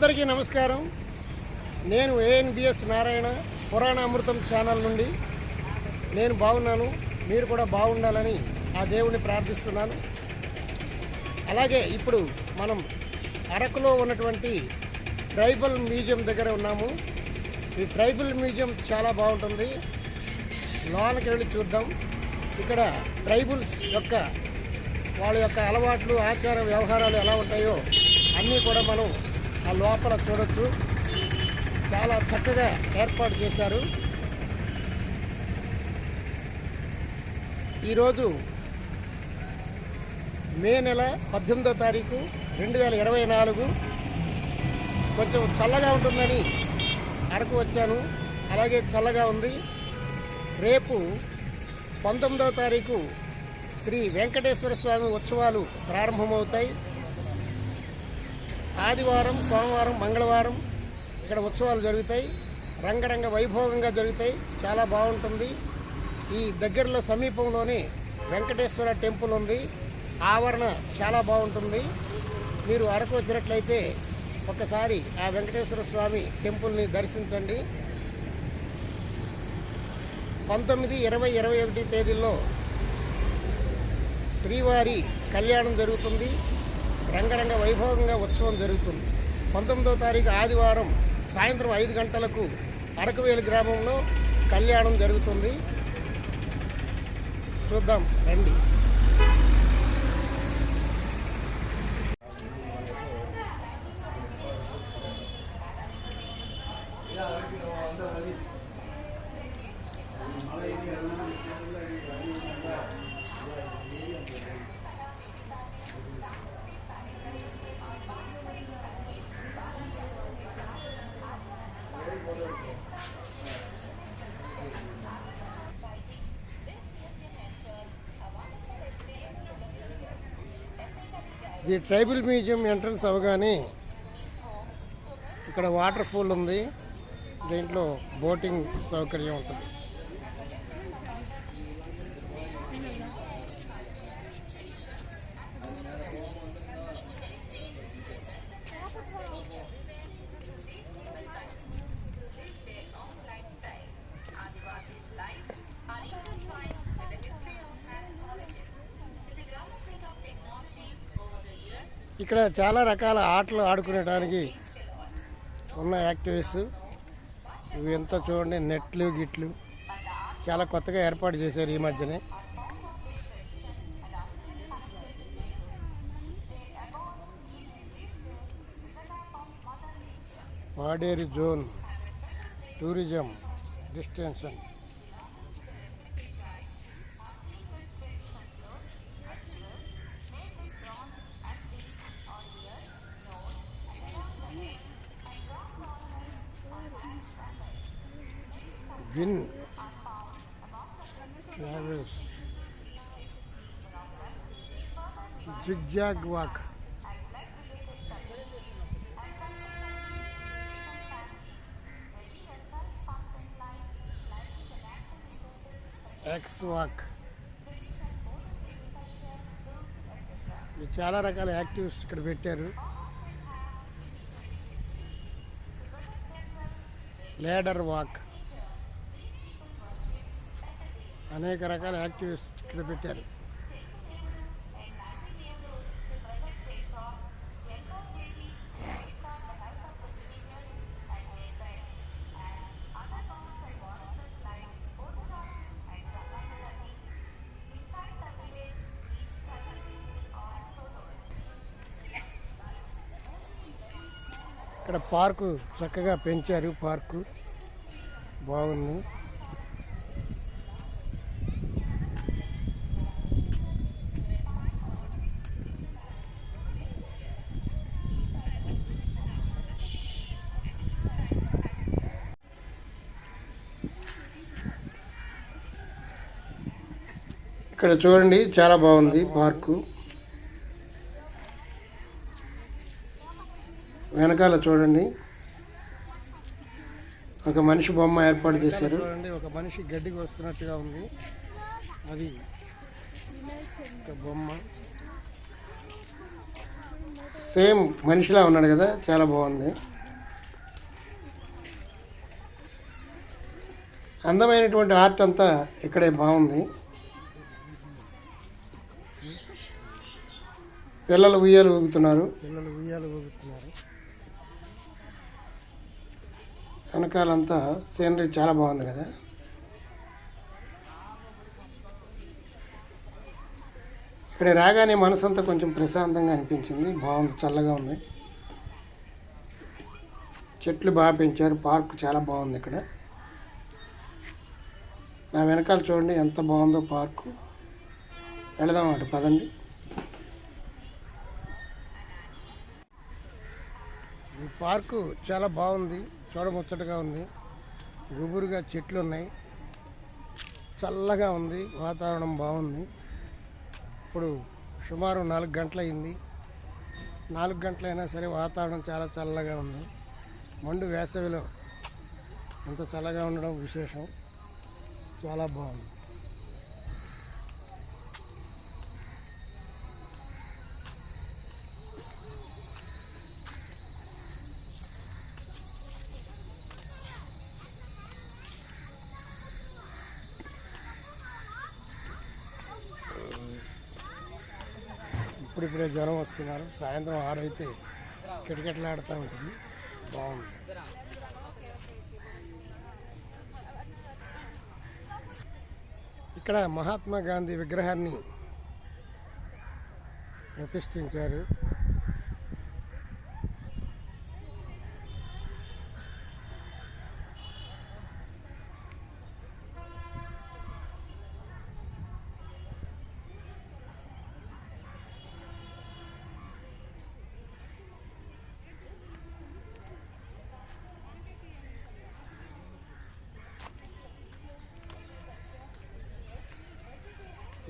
అందరికీ నమస్కారం. నేను ఏఎన్బిఎస్ నారాయణ పురాణ అమృతం ఛానల్ నుండి. నేను బాగున్నాను మీరు కూడా బాగుండాలని ఆ దేవుణ్ణి ప్రార్థిస్తున్నాను. అలాగే ఇప్పుడు మనం అరకులో ఉన్నటువంటి ట్రైబల్ మ్యూజియం దగ్గర ఉన్నాము. ఈ ట్రైబల్ మ్యూజియం చాలా బాగుంటుంది. లోనకి వెళ్ళి చూద్దాం. ఇక్కడ ట్రైబుల్స్ యొక్క వాళ్ళ యొక్క అలవాట్లు ఆచార వ్యవహారాలు ఎలా ఉంటాయో అన్నీ కూడా మనం ఆ లోపల చూడొచ్చు. చాలా చక్కగా ఏర్పాటు చేశారు. ఈరోజు మే నెల పద్దెనిమిదో తారీఖు రెండు వేల ఇరవై నాలుగు. కొంచెం చల్లగా ఉంటుందని అరకు వచ్చాను. అలాగే చల్లగా ఉంది. రేపు పంతొమ్మిదవ తారీఖు శ్రీ వెంకటేశ్వర స్వామి ఉత్సవాలు ప్రారంభమవుతాయి. ఆదివారం సోమవారం మంగళవారం ఇక్కడ ఉత్సవాలు జరుగుతాయి. రంగరంగ వైభోగంగా జరుగుతాయి. చాలా బాగుంటుంది. ఈ దగ్గరలో సమీపంలోనే వెంకటేశ్వర టెంపుల్ ఉంది. ఆవరణ చాలా బాగుంటుంది. మీరు అరకు వచ్చినట్లయితే ఒకసారి ఆ వెంకటేశ్వర స్వామి టెంపుల్ని దర్శించండి. పంతొమ్మిది ఇరవై ఇరవై ఒకటి తేదీల్లో శ్రీవారి కళ్యాణం జరుగుతుంది. రంగరంగ వైభవంగా ఉత్సవం జరుగుతుంది. పంతొమ్మిదవ తారీఖు ఆదివారం సాయంత్రం ఐదు గంటలకు అరకువేలు గ్రామంలో కళ్యాణం జరుగుతుంది. చూద్దాం రండి. ఇది ట్రైబల్ మ్యూజియం ఎంట్రన్స్ అవగానే ఇక్కడ వాటర్ ఫాల్ ఉంది. దీంట్లో బోటింగ్ సౌకర్యం ఉంటుంది. ఇక్కడ చాలా రకాల ఆటలు ఆడుకునేటానికి ఉన్న యాక్టివిటీస్ ఇవి ఎంత చూడండి నెట్లు గిట్లు. చాలా కొత్తగా ఏర్పాటు చేశారు ఈ మధ్యనే. Paderu zone tourism destination. win travels zigzag walk X walk ఇవి చాలా రకాల యాక్టివ్స్ ఇక్కడ పెట్టారు లేడర్ వాక్ అనేక రకాల యాక్టివిస్ట్ ఇక్కడ పెట్టారు. ఇక్కడ పార్కు చక్కగా పెంచారు. పార్కు బాగుంది. ఇక్కడ చూడండి చాలా బాగుంది పార్కు. వెనకాల చూడండి. ఒక మనిషి బొమ్మ ఏర్పాటు చేశారు. చూడండి ఒక మనిషి గడ్డికి వస్తున్నట్టుగా ఉంది. అది ఒక బొమ్మ. సేమ్ మనిషిలా ఉన్నాడు కదా చాలా బాగుంది. అందమైనటువంటి ఆర్ట్ అంతా ఇక్కడే బాగుంది. పిల్లలు ఉయ్యాలు ఊగుతున్నారు. పిల్లలు ఉయ్యాలు ఊగుతున్నారు. వెనకాలంతా సీనరీ చాలా బాగుంది కదా. ఇక్కడ రాగానే మనసంతా కొంచెం ప్రశాంతంగా అనిపించింది. బాగుంది చల్లగా ఉంది. చెట్లు బాగా పెంచారు. పార్క్ చాలా బాగుంది ఇక్కడ. నా వెనకాల చూడండి ఎంత బాగుందో పార్కు. వెళదాం అటు పదండి. పార్కు చాలా బాగుంది చూడముచ్చటగా ఉంది. గుబురుగా చెట్లు ఉన్నాయి చల్లగా ఉంది వాతావరణం బాగుంది. ఇప్పుడు సుమారు నాలుగు గంటలయింది నాలుగు గంటలైనా సరే వాతావరణం చాలా చల్లగా ఉంది. మండు వేసవిలో అంత చల్లగా ఉండడం విశేషం? చాలా బాగుంది. ఇప్పుడిప్పుడే జ్వరం వస్తున్నారు. సాయంత్రం ఆరు అయితే కిటకిటలాడుతూ ఉంటుంది. బాగుంది. ఇక్కడ మహాత్మా గాంధీ విగ్రహాన్ని ప్రతిష్ఠించారు.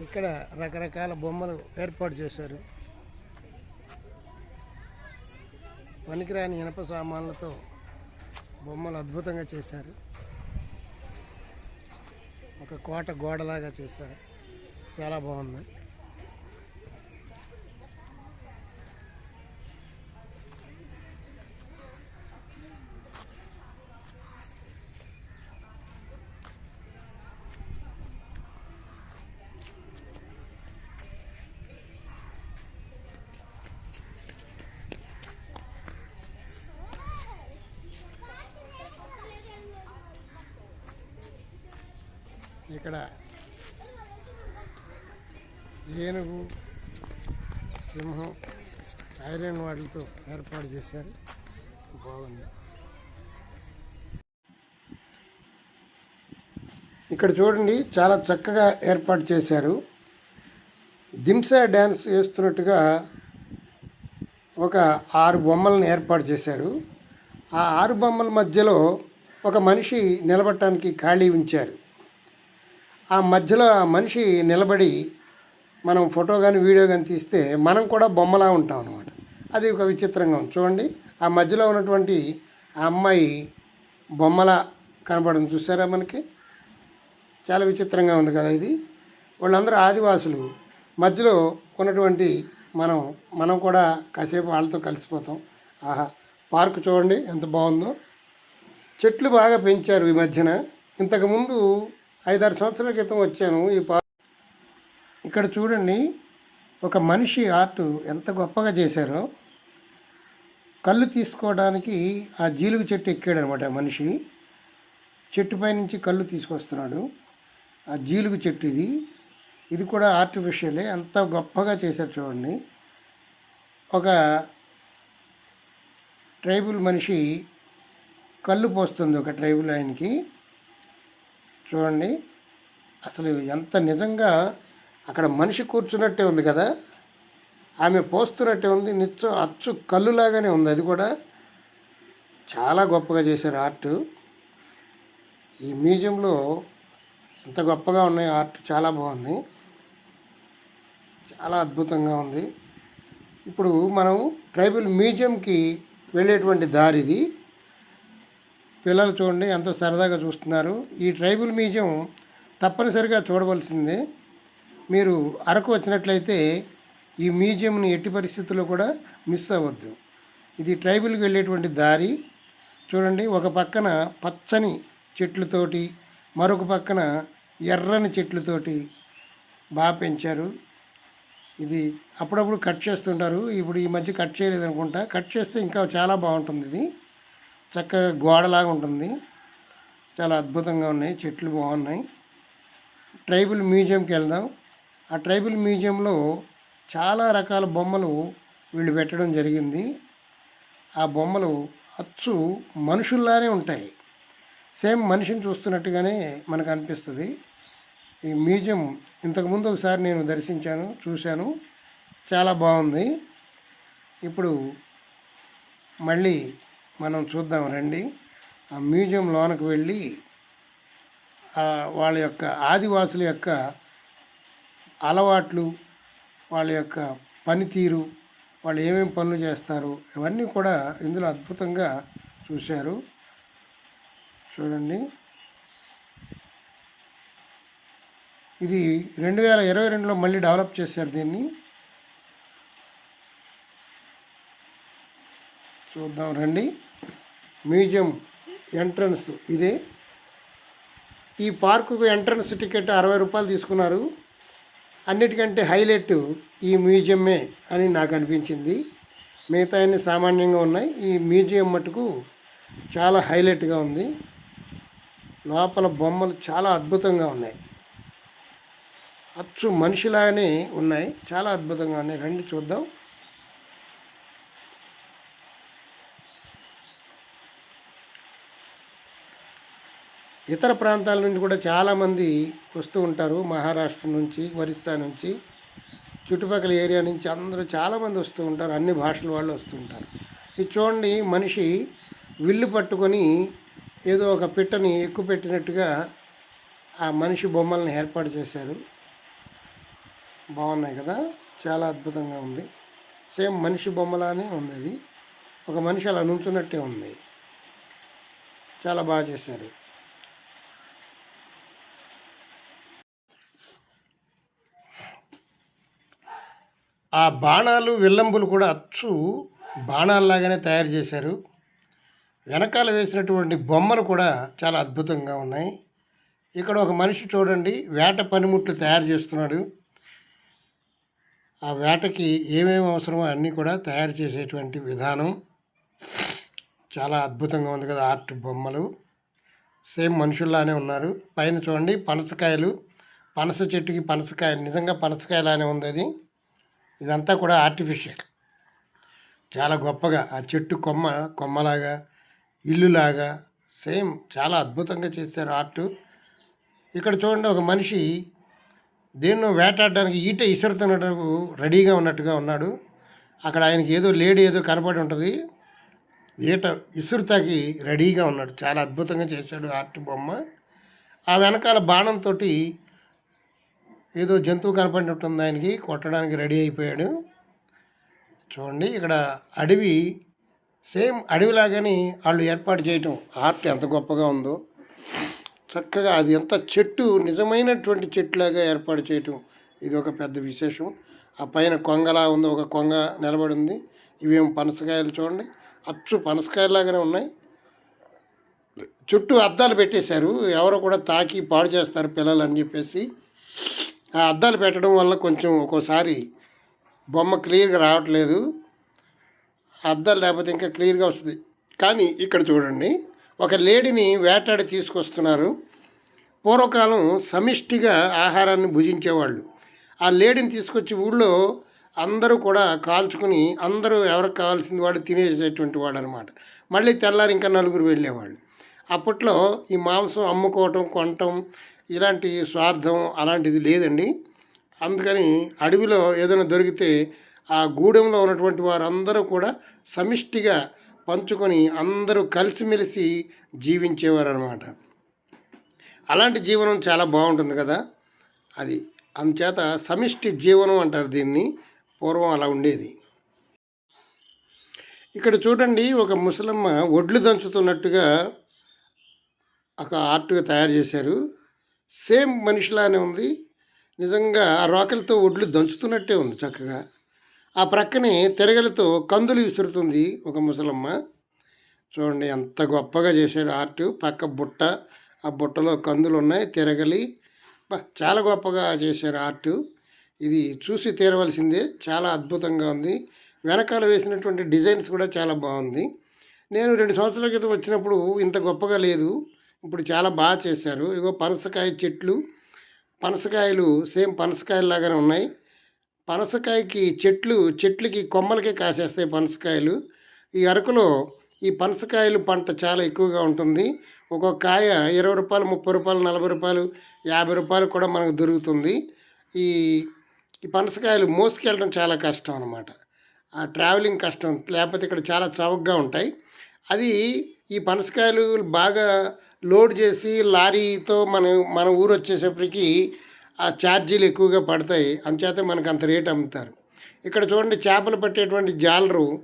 ఇక్కడ రకరకాల బొమ్మలు ఏర్పాటు చేశారు. పనికిరాని ఇనప సామాన్లతో బొమ్మలు అద్భుతంగా చేశారు. ఒక కోట గోడలాగా చేశారు. చాలా బాగుంది. ఇక్కడ ఏనుగు సింహం ఐరన్ వాటితో ఏర్పాటు చేశారు. బాగుంది. ఇక్కడ చూడండి చాలా చక్కగా ఏర్పాటు చేశారు. దింసా డ్యాన్స్ వేస్తున్నట్టుగా ఒక ఆరు బొమ్మలను ఏర్పాటు చేశారు. ఆ ఆరు బొమ్మల మధ్యలో ఒక మనిషి నిలబడటానికి ఖాళీ ఉంచారు. ఆ మధ్యలో మనిషి నిలబడి మనం ఫోటో కానీ వీడియో కానీ తీస్తే మనం కూడా బొమ్మలా ఉంటాం అనమాట అది ఒక విచిత్రంగా ఉంది. చూడండి ఆ మధ్యలో ఉన్నటువంటి ఆ అమ్మాయి బొమ్మలా కనపడడం చూసారా మనకి? చాలా విచిత్రంగా ఉంది కదా ఇది. వాళ్ళందరూ ఆదివాసులు. మధ్యలో ఉన్నటువంటి మనం మనం కూడా కాసేపు వాళ్ళతో కలిసిపోతాం. ఆహా పార్క్ చూడండి ఎంత బాగుందో. చెట్లు బాగా పెంచారు ఈ మధ్యన. ఇంతకుముందు ఐదారు సంవత్సరాల క్రితం వచ్చాను. ఈ పా ఇక్కడ చూడండి ఒక మనిషి ఆర్ట్ ఎంత గొప్పగా చేశారో. కళ్ళు తీసుకోవడానికి ఆ జీలుగు చెట్టు ఎక్కాడు అనమాట మనిషి. చెట్టుపై నుంచి కళ్ళు తీసుకొస్తున్నాడు. ఆ జీలుగు చెట్టు ఇది. ఇది కూడా ఆర్టిఫిషియలే అంత గొప్పగా చేశారు చూడండి. ఒక ట్రైబుల్ మనిషి కళ్ళు పోస్తుంది ఒక ట్రైబుల్ ఆయనకి. చూడండి. అసలు ఎంత నిజంగా అక్కడ మనిషి కూర్చున్నట్టే ఉంది కదా. ఆమె పోస్తున్నట్టే ఉంది. నిత్యం అచ్చు కళ్ళులాగానే ఉంది. అది కూడా చాలా గొప్పగా చేశారు ఆర్ట్. ఈ మ్యూజియంలో ఎంత గొప్పగా ఉన్నాయి ఆర్ట్ చాలా బాగుంది. చాలా అద్భుతంగా ఉంది. ఇప్పుడు మనం ట్రైబల్ మ్యూజియంకి వెళ్ళేటువంటి దారిది పిల్లలు చూడండి ఎంతో సరదాగా చూస్తున్నారు. ఈ ట్రైబల్ మ్యూజియం తప్పనిసరిగా చూడవలసిందే. మీరు అరకు వచ్చినట్లయితే ఈ మ్యూజియంని ఎట్టి పరిస్థితుల్లో కూడా మిస్ అవ్వద్దు. ఇది ట్రైబల్కి వెళ్ళేటువంటి దారి. చూడండి ఒక పక్కన పచ్చని చెట్లతోటి మరొక పక్కన ఎర్రని చెట్లతోటి బాగా పెంచారు. ఇది అప్పుడప్పుడు కట్ చేస్తుంటారు. ఇప్పుడు ఈ మధ్య కట్ చేయలేదు అనుకుంటా కట్ చేస్తే ఇంకా చాలా బాగుంటుంది ఇది. చక్కగా గోడలాగా ఉంటుంది. చాలా అద్భుతంగా ఉన్నాయి. చెట్లు బాగున్నాయి. ట్రైబల్ మ్యూజియంకి వెళ్దాం. ఆ ట్రైబల్ మ్యూజియంలో చాలా రకాల బొమ్మలు వీళ్ళు పెట్టడం జరిగింది. ఆ బొమ్మలు అచ్చు మనుషుల్లానే ఉంటాయి. సేమ్ మనిషిని చూస్తున్నట్టుగానే మనకు అనిపిస్తుంది. ఈ మ్యూజియం ఇంతకుముందు ఒకసారి నేను దర్శించాను చూశాను. చాలా బాగుంది. ఇప్పుడు మళ్ళీ మనం చూద్దాం రండి. ఆ మ్యూజియం లోనకు వెళ్ళి వాళ్ళ యొక్క ఆదివాసుల యొక్క అలవాట్లు వాళ్ళ యొక్క పనితీరు వాళ్ళు ఏమేమి పనులు చేస్తారు ఇవన్నీ కూడా ఇందులో అద్భుతంగా చూశారు. చూడండి. ఇది రెండు వేల ఇరవై రెండులో మళ్ళీ డెవలప్ చేశారు దీన్ని. చూద్దాం రండి. మ్యూజియం ఎంట్రన్స్ ఇదే. ఈ పార్కుకు ఎంట్రన్స్ టికెట్ అరవై రూపాయలు తీసుకున్నారు. అన్నిటికంటే హైలైట్ ఈ మ్యూజియమే అని నాకు అనిపించింది. మిగతా అన్ని సామాన్యంగా ఉన్నాయి. ఈ మ్యూజియం మటుకు చాలా హైలైట్గా ఉంది. లోపల బొమ్మలు చాలా అద్భుతంగా ఉన్నాయి. అచ్చు మనిషిలాగానే ఉన్నాయి. చాలా అద్భుతంగా ఉన్నాయి. రండి చూద్దాం. ఇతర ప్రాంతాల నుండి కూడా చాలామంది వస్తూ ఉంటారు. మహారాష్ట్ర నుంచి ఒరిస్సా నుంచి చుట్టుపక్కల ఏరియా నుంచి అందరూ చాలామంది వస్తూ ఉంటారు. అన్ని భాషల వాళ్ళు వస్తూ ఉంటారు. ఇది చూడండి మనిషి విల్లు పట్టుకొని ఏదో ఒక పిట్టని ఎక్కువ పెట్టినట్టుగా ఆ మనిషి బొమ్మలను ఏర్పాటు చేశారు. బాగున్నాయి కదా? చాలా అద్భుతంగా ఉంది. సేమ్ మనిషి బొమ్మలానే ఉంది అది. ఒక మనిషి అలా నుంచున్నట్టే ఉంది. చాలా బాగా చేశారు. ఆ బాణాలు విల్లంబులు కూడా అచ్చు బాణాల్లాగానే తయారు చేశారు. వెనకాల వేసినటువంటి బొమ్మలు కూడా చాలా అద్భుతంగా ఉన్నాయి. ఇక్కడ ఒక మనిషి చూడండి వేట పనిముట్లు తయారు చేస్తున్నాడు. ఆ వేటకి ఏమేమి అవసరమో అన్నీ కూడా తయారు చేసేటువంటి విధానం. చాలా అద్భుతంగా ఉంది కదా ఆర్ట్ బొమ్మలు. సేమ్ మనుషుల్లానే ఉన్నారు. పైన చూడండి పనసకాయలు. పనస చెట్టుకి పనసకాయలు నిజంగా పనసకాయలానే ఉంది అది. ఇదంతా కూడా ఆర్టిఫిషియల్ చాలా గొప్పగా ఆ చెట్టు కొమ్మ కొమ్మలాగా ఇల్లులాగా సేమ్ చాలా అద్భుతంగా చేశారు ఆర్ట్. ఇక్కడ చూడండి ఒక మనిషి దేన్నో వేటాడడానికి ఈట ఇసురుతున్నట్టు రెడీగా ఉన్నట్టుగా ఉన్నాడు. అక్కడ ఆయనకి ఏదో లేడీ ఏదో కనపడి ఉంటుంది. ఈట ఇసురుతాకి రెడీగా ఉన్నాడు. చాలా అద్భుతంగా చేశాడు ఆర్ట్ బొమ్మ. ఆ వెనకాల బాణంతో ఏదో జంతువు కనపడినట్టుంది ఆయనకి కొట్టడానికి రెడీ అయిపోయాడు. చూడండి ఇక్కడ అడవి సేమ్ అడవిలాగానే వాళ్ళు ఏర్పాటు చేయటం. ఆర్ట్ ఎంత గొప్పగా ఉందో. చక్కగా అది ఎంత చెట్టు నిజమైనటువంటి చెట్టులాగా ఏర్పాటు చేయటం. ఇది ఒక పెద్ద విశేషం. ఆ పైన కొంగలా ఉంది ఒక కొంగ నిలబడి ఉంది ఇవేం పనసకాయలు చూడండి. అచ్చు పనసకాయలాగానే ఉన్నాయి. చుట్టూ అద్దాలు పెట్టేశారు. ఎవరో కూడా తాకి పాడు చేస్తారు పిల్లలు అని చెప్పేసి. ఆ అద్దాలు పెట్టడం వల్ల కొంచెం ఒక్కోసారి బొమ్మ క్లియర్గా రావట్లేదు. అద్దాలు లేకపోతే ఇంకా క్లియర్గా వస్తుంది. కానీ ఇక్కడ చూడండి ఒక లేడీని వేటాడి తీసుకొస్తున్నారు. పూర్వకాలం సమిష్టిగా ఆహారాన్ని భుజించేవాళ్ళు. ఆ లేడీని తీసుకొచ్చి ఊళ్ళో అందరూ కూడా కాల్చుకుని అందరూ ఎవరికి కావాల్సింది వాడు తినేసేటువంటి వాడు అనమాట మళ్ళీ తెల్లారి ఇంకా నలుగురు వెళ్ళేవాళ్ళు. అప్పట్లో ఈ మాంసం అమ్ముకోవటం కొనటం ఇలాంటి స్వార్థం అలాంటిది లేదండి. అందుకని అడవిలో ఏదైనా దొరికితే ఆ గూడెంలో ఉన్నటువంటి వారందరూ కూడా సమిష్టిగా పంచుకొని అందరూ కలిసిమెలిసి జీవించేవారు అనమాట అలాంటి జీవనం చాలా బాగుంటుంది కదా. అది అందుచేత సమిష్టి జీవనం అంటారు దీన్ని. పూర్వం అలా ఉండేది. ఇక్కడ చూడండి ఒక ముసలమ్మ ఒడ్లు దంచుతున్నట్టుగా ఒక ఆర్ట్గా తయారు చేశారు. సేమ్ మనిషిలానే ఉంది. నిజంగా ఆ రోకలతో ఒడ్లు దంచుతున్నట్టే ఉంది చక్కగా. ఆ ప్రక్కనే తిరగలతో కందులు విసురుతుంది ఒక ముసలమ్మ. చూడండి ఎంత గొప్పగా చేశాడు ఆర్ట్. పక్క బుట్ట ఆ బుట్టలో కందులు ఉన్నాయి తిరగలి చాలా గొప్పగా చేశారు ఆర్ట్. ఇది చూసి తీరవలసిందే. చాలా అద్భుతంగా ఉంది. వెనకాల వేసినటువంటి డిజైన్స్ కూడా చాలా బాగుంది. నేను రెండు సంవత్సరాల క్రితం వచ్చినప్పుడు ఇంత గొప్పగా లేదు. ఇప్పుడు చాలా బాగా చేశారు. ఇగో పనసకాయ చెట్లు. పనసకాయలు సేమ్ పనసకాయలు లాగానే ఉన్నాయి. పనసకాయకి చెట్లు చెట్లకి కొమ్మలకే కాసేస్తాయి పనసకాయలు. ఈ అరకులో ఈ పనసకాయలు పంట చాలా ఎక్కువగా ఉంటుంది. ఒక్కొక్క కాయ ఇరవై రూపాయలు ముప్పై రూపాయలు నలభై రూపాయలు యాభై రూపాయలు కూడా మనకు దొరుకుతుంది. ఈ ఈ పనసకాయలు మోసుకెళ్ళడం చాలా కష్టం అనమాట ఆ ట్రావెలింగ్ కష్టం లేకపోతే ఇక్కడ చాలా చౌకగా ఉంటాయి. అది ఈ పనసకాయలు బాగా లోడ్ చేసి లారీతో మన మన ఊరు వచ్చేసప్పటికి ఆ ఛార్జీలు ఎక్కువగా పడతాయి. అంచేత మనకు అంత రేట్ అమ్ముతారు. ఇక్కడ చూడండి చేపలు పట్టేటువంటి జాలరు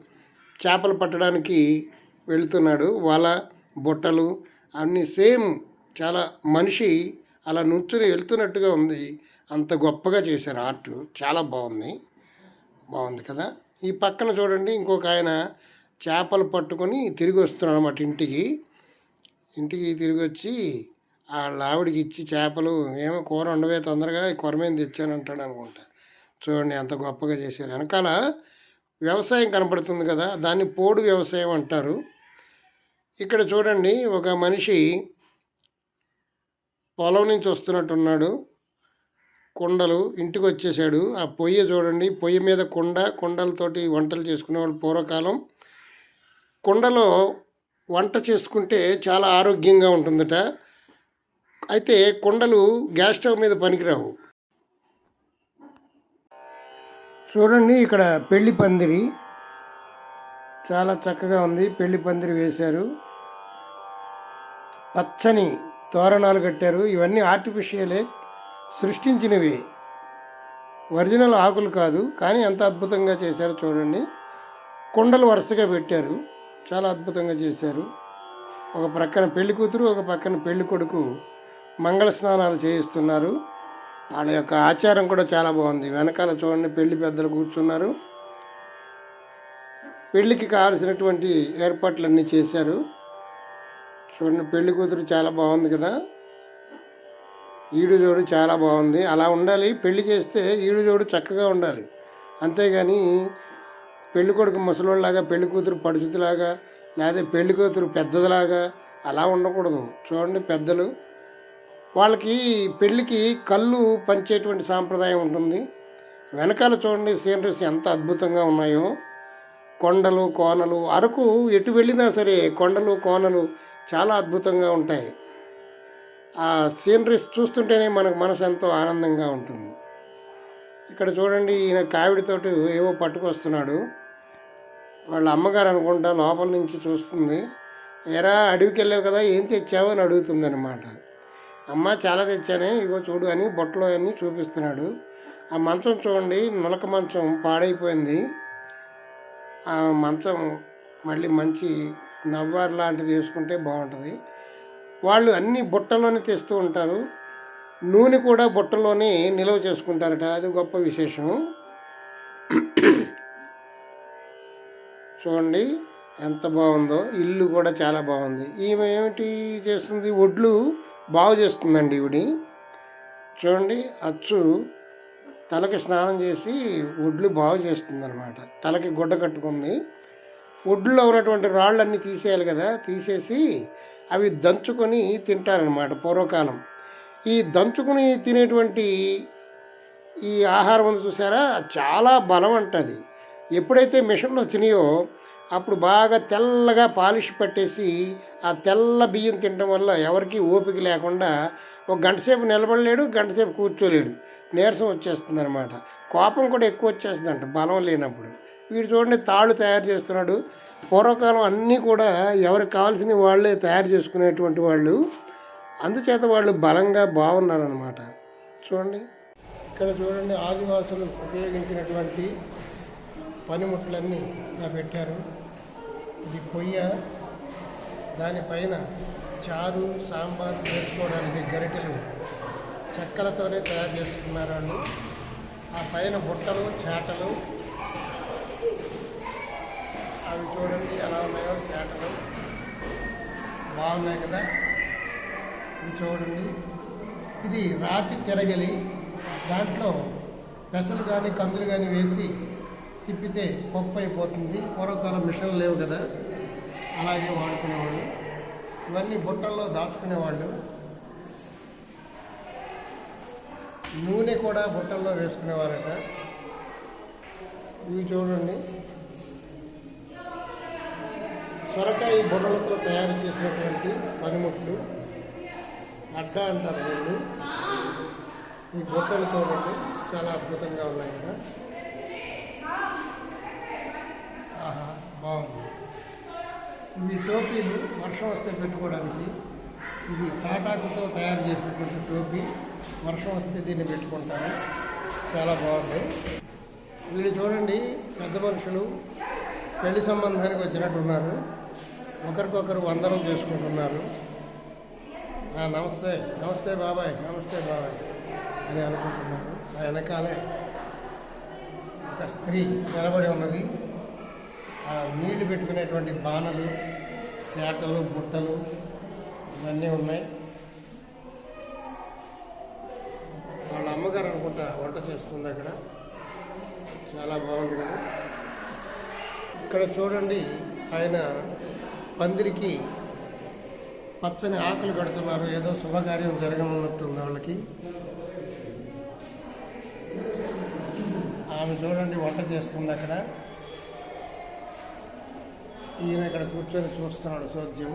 చేపలు పట్టడానికి వెళ్తున్నాడు. వల బుట్టలు అన్నీ సేమ్ చాలా మనిషి అలా నుంచుని వెళ్తున్నట్టుగా ఉంది. అంత గొప్పగా చేశారు. ఆర్ట్ చాలా బాగుంది. బాగుంది కదా? ఈ పక్కన చూడండి ఇంకొక ఆయన చేపలు పట్టుకొని తిరిగి వస్తున్నాడు అన్నమాట ఇంటికి. ఇంటికి తిరిగి వచ్చి ఆ ఆవిడకి ఇచ్చి చేపలు ఏమో కూర ఉండవే తొందరగా ఈ తెచ్చాను అంటాడు అనుకుంటా. చూడండి ఎంత గొప్పగా చేశారు వెనకాల వ్యవసాయం కనపడుతుంది కదా దాన్ని పోడు వ్యవసాయం అంటారు. ఇక్కడ చూడండి ఒక మనిషి పొలం నుంచి వస్తున్నట్టున్నాడు. కుండలు ఇంటికి వచ్చేసాడు ఆ పొయ్యి చూడండి పొయ్యి మీద కుండ కుండలతోటి వంటలు చేసుకునేవాళ్ళు పూర్వకాలం. కుండలో వంట చేసుకుంటే చాలా ఆరోగ్యంగా ఉంటుందట. అయితే కుండలు గ్యాస్ స్టవ్ మీద పనికిరావు. చూడండి ఇక్కడ పెళ్ళి పందిరి. చాలా చక్కగా ఉంది. పెళ్ళి పందిరి వేశారు. పచ్చని తోరణాలు కట్టారు. ఇవన్నీ ఆర్టిఫిషియలే సృష్టించినవి. ఒరిజినల్ ఆకులు కాదు కానీ ఎంత అద్భుతంగా చేశారో చూడండి. కుండలు వరుసగా పెట్టారు. చాలా అద్భుతంగా చేశారు. ఒక ప్రక్కన పెళ్ళి కూతురు ఒక పక్కన పెళ్ళి కొడుకు మంగళ స్నానాలు చేయిస్తున్నారు. వాళ్ళ యొక్క ఆచారం కూడా చాలా బాగుంది. వెనకాల చూడండి పెళ్ళి పెద్దలు కూర్చున్నారు. పెళ్ళికి కావాల్సినటువంటి ఏర్పాట్లన్నీ చేశారు. చూడండి పెళ్ళి కూతురు చాలా బాగుంది కదా. ఈడు జోడు చాలా బాగుంది. అలా ఉండాలి. పెళ్ళి చేస్తే ఈడు జోడు చక్కగా ఉండాలి. అంతేగాని పెళ్ళి కొడుకు ముసలోళ్ళలాగా పెళ్ళి కూతురు పడుచులాగా లేదా పెళ్ళి కూతురు పెద్దదిలాగా అలా ఉండకూడదు. చూడండి పెద్దలు. వాళ్ళకి పెళ్ళికి కళ్ళు పంచేటువంటి సాంప్రదాయం ఉంటుంది. వెనకాల చూడండి సీనరీస్ ఎంత అద్భుతంగా ఉన్నాయో. కొండలు కోనలు అరకు ఎటు వెళ్ళినా సరే కొండలు కోనలు చాలా అద్భుతంగా ఉంటాయి. ఆ సీనరీస్ చూస్తుంటేనే మనకు మనసు ఎంతో ఆనందంగా ఉంటుంది. ఇక్కడ చూడండి ఈయన కావిడితోటి ఏవో పట్టుకొస్తున్నాడు. వాళ్ళ అమ్మగారు అనుకుంటా లోపల నుంచి చూస్తుంది. ఎరా అడవికి వెళ్ళావు కదా ఏం తెచ్చావు? అని అడుగుతుంది అనమాట అమ్మ చాలా తెచ్చానే ఇగో చూడు అని బొట్టలో అని చూపిస్తున్నాడు. ఆ మంచం చూడండి నులక మంచం పాడైపోయింది. ఆ మంచం మళ్ళీ మంచి నవ్వారు లాంటిది వేసుకుంటే బాగుంటుంది. వాళ్ళు అన్ని బుట్టలోనే తెస్తూ ఉంటారు. నూనె కూడా బుట్టలోనే నిల్వ చేసుకుంటారట. అది గొప్ప విశేషం. చూడండి ఎంత బాగుందో. ఇల్లు కూడా చాలా బాగుంది. ఈమె ఏమిటి చేస్తుంది? ఒడ్లు బాగు చేస్తుందండి ఈవిడి. చూడండి అచ్చు తలకి స్నానం చేసి ఒడ్లు బాగు చేస్తుందన్నమాట. తలకి గుడ్డ కట్టుకుంది. ఒడ్లో ఉన్నటువంటి రాళ్ళన్నీ తీసేయాలి కదా. తీసేసి అవి దంచుకొని తింటారనమాట పూర్వకాలం. ఈ దంచుకొని తినేటువంటి ఈ ఆహారం ఉంది చూసారా? చాలా బలం అంటది. ఎప్పుడైతే మిషన్లు వచ్చినాయో అప్పుడు బాగా తెల్లగా పాలిష్ పట్టేసి ఆ తెల్ల బియ్యం తినడం వల్ల ఎవరికి ఓపిక లేకుండా ఒక గంట సేపు నిలబడలేడు గంట సేపు కూర్చోలేడు. నీరసం వచ్చేస్తుంది అనమాట కోపం కూడా ఎక్కువ వచ్చేస్తుందంట బలం లేనప్పుడు. వీడు చూడండి తాళ్ళు తయారు చేస్తున్నాడు. పూర్వకాలం అన్నీ కూడా ఎవరికి కావాల్సిన వాళ్ళే తయారు చేసుకునేటువంటి వాళ్ళు. అందుచేత వాళ్ళు బలంగా బాగున్నారనమాట చూడండి. ఇక్కడ చూడండి ఆదివాసులు ఉపయోగించినటువంటి పనిముట్లన్నీ ఇలా పెట్టారు. ఇది పొయ్య దానిపైన చారు సాంబార్ వేసుకోవడానికి గరిటెలు చెక్కలతోనే తయారు చేసుకున్నారు వాళ్ళు. ఆ పైన బుట్టలు చేటలు అవి చూడండి ఎలా ఉన్నాయో చేటలు. బాగున్నాయి కదా? ఇవి చూడండి. ఇది రాతి తిరగలి. దాంట్లో పెసలు కానీ కందులు కానీ వేసి తిప్పితే పప్పు అయిపోతుంది. పూర్వకాలం మిషన్లు లేవు కదా అలాగే వాడుకునేవాళ్ళు. ఇవన్నీ బుట్టల్లో దాచుకునేవాళ్ళు. నూనె కూడా బుట్టల్లో వేసుకునేవారట. ఇవి చూడండి. సొరకాయ బుర్రలతో తయారు చేసినటువంటి పనిముట్లు. అడ్డ అంటారు వీళ్ళు. ఈ బుట్టలు చూడండి చాలా అద్భుతంగా ఉన్నాయి. కదా ఆహా బాగుంది. ఇవి టోపీలు వర్షం వస్తే పెట్టుకోవడానికి. ఇది తాటాకుతో తయారు చేసినటువంటి టోపీ. వర్షం వస్తే దీన్ని పెట్టుకుంటారు. చాలా బాగుంది. వీళ్ళు చూడండి పెద్ద మనుషులు పెళ్ళి సంబంధానికి వచ్చినట్టు ఉన్నారు. ఒకరికొకరు వందనం చేసుకుంటున్నారు. నమస్తే నమస్తే బాబాయ్ నమస్తే బాబాయ్ అని అనుకుంటున్నారు. ఆ వెనకాలే ఒక స్త్రీ నిలబడి ఉన్నది. నీళ్ళు పెట్టుకునేటువంటి బాణలు శాఖలు బుట్టలు ఇవన్నీ ఉన్నాయి. వాళ్ళ అమ్మగారు అనుకుంటా వంట చేస్తుంది అక్కడ. చాలా బాగుంది కదా. ఇక్కడ చూడండి ఆయన పందిరికి పచ్చని ఆకులు కడుతున్నారు. ఏదో శుభకార్యం జరగనున్నట్టుంది వాళ్ళకి. ఆమె చూడండి వంట చేస్తుంది అక్కడ. ఈయన ఇక్కడ కూర్చొని చూస్తున్నాడు సోద్యం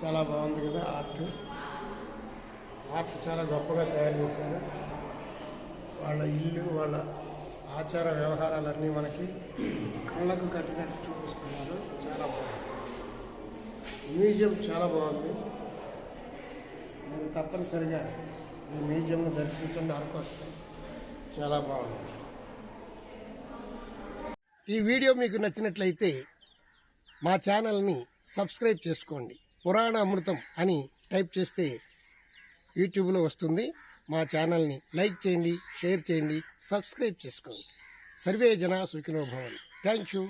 చాలా బాగుంది కదా ఆర్ట్. ఆర్ట్ చాలా గొప్పగా తయారు చేశారు. వాళ్ళ ఇల్లు వాళ్ళ ఆచార వ్యవహారాలన్నీ మనకి కళ్ళకు కట్టినట్టు చూపిస్తున్నారు. చాలా బాగుంది. మ్యూజియం చాలా బాగుంది. మీరు తప్పనిసరిగా ఈ మ్యూజియంను దర్శించండి. అనుకోవచ్చు చాలా బాగుంది. ఈ వీడియో మీకు నచ్చినట్లయితే మా ఛానల్ని సబ్స్క్రైబ్ చేసుకోండి. పురాణ అమృతం అని టైప్ చేస్తే యూట్యూబ్లో వస్తుంది. మా ఛానల్ని లైక్ చేయండి షేర్ చేయండి సబ్స్క్రైబ్ చేసుకోండి. సర్వే జన సుఖినోభవన్ థ్యాంక్ యూ.